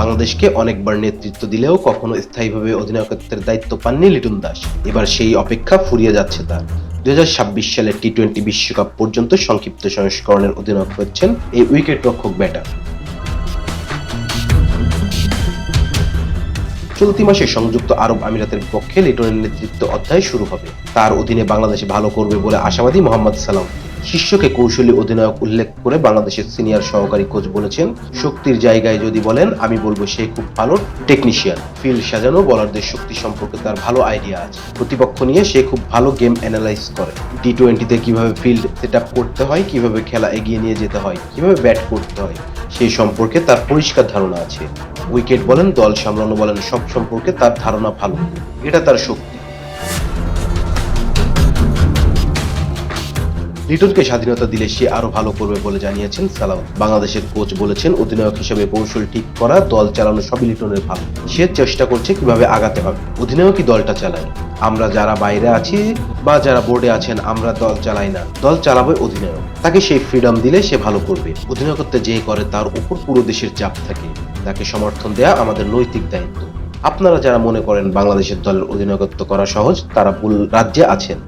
বাংলাদেশকে অনেকবার নেতৃত্ব দিলেও কখনো স্থায়ীভাবে অধিনায়কত্বের দায়িত্ব পাননি লিটন দাস। এবার সেই অপেক্ষা ফুরিয়ে যাচ্ছে তার। দুই হাজার ছাব্বিশ সালের টি টোয়েন্টি বিশ্বকাপ পর্যন্ত সংক্ষিপ্ত সংস্করণের অধিনায়ক হচ্ছেন এই উইকেট রক্ষক ব্যাটার। চলতি মাসে সংযুক্ত আরব আমিরাতের পক্ষে লিটনের নেতৃত্ব অধ্যায় শুরু হবে। তার অধীনে বাংলাদেশ ভালো করবে বলে আশাবাদী মোহাম্মদ সালাম। শিষ্যকে কৌশলী অধিনায়ক উল্লেখ করে বাংলাদেশের সিনিয়র সহকারী কোচ বলেছেন, শক্তির জায়গায় যদি বলেন, আমি বলব সে খুব ভালো টেকনিশিয়ান। ফিল্ড সাজানো বলারদের শক্তি সম্পর্কে তার ভালো আইডিয়া আছে। প্রতিপক্ষ নিয়ে সে খুব ভালো গেম অ্যানালাইজ করে। টি টোয়েন্টিতে কীভাবে ফিল্ড সেট করতে হয়, কীভাবে খেলা এগিয়ে নিয়ে যেতে হয়, কীভাবে ব্যাট করতে হয় সেই সম্পর্কে তার পরিষ্কার ধারণা আছে। উইকেট বলেন, দল সামলানো বলেন, সব সম্পর্কে তার ধারণা ভালো। এটা তার শক্তি। লিটনকে স্বাধীনতা দিলে সে আরও ভালো করবে বলে জানিয়েছেন সালাম বাংলাদেশের কোচ বলেছেন, অধিনায়ক হিসেবে কৌশল ঠিক করা, দল চালানো সবই লিটনের ভালো। সে চেষ্টা করছে কীভাবে আগাতে হবে। অধিনায়কই দলটা চালায়। আমরা যারা বাইরে আছি বা যারা বোর্ডে আছেন, আমরা দল চালাই না। দল চালাবে অধিনায়ক। তাকে সেই ফ্রিডম দিলে সে ভালো করবে। অধিনায়কত্বে যে করে, তার উপর পুরো দেশের চাপ থাকে। তাকে সমর্থন দেয়া আমাদের নৈতিক দায়িত্ব। আপনারা যারা মনে করেন বাংলাদেশের দলের অধিনায়কত্ব করা সহজ, তারা ভুল রাজ্যে আছেন।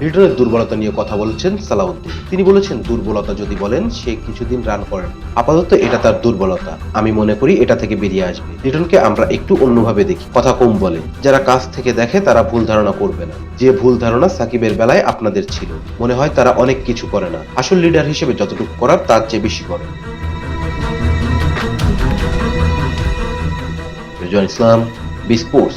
লিটনের দুর্বলতা নিয়ে কথা বলেছেন সালাউদ্দিন। তিনি বলেছেন, দুর্বলতা যদি বলেন, সে কিছুদিন রান করেন। আপাতত এটা তার দুর্বলতা। আমি মনে করি এটা থেকে বেরিয়ে আসবে। লিটনকে আমরা একটু অন্যভাবে দেখি। কথা কম বলে। যারা কাছ থেকে দেখে, তারা ভুল ধারণা করবে না। যে ভুল ধারণা সাকিবের বেলায় আপনাদের ছিল। মনে হয় তারা অনেক কিছু করে না। আসল লিডার হিসেবে যতটুকু করার, তার চেয়ে বেশি করে। Rezwan Islam, B sports.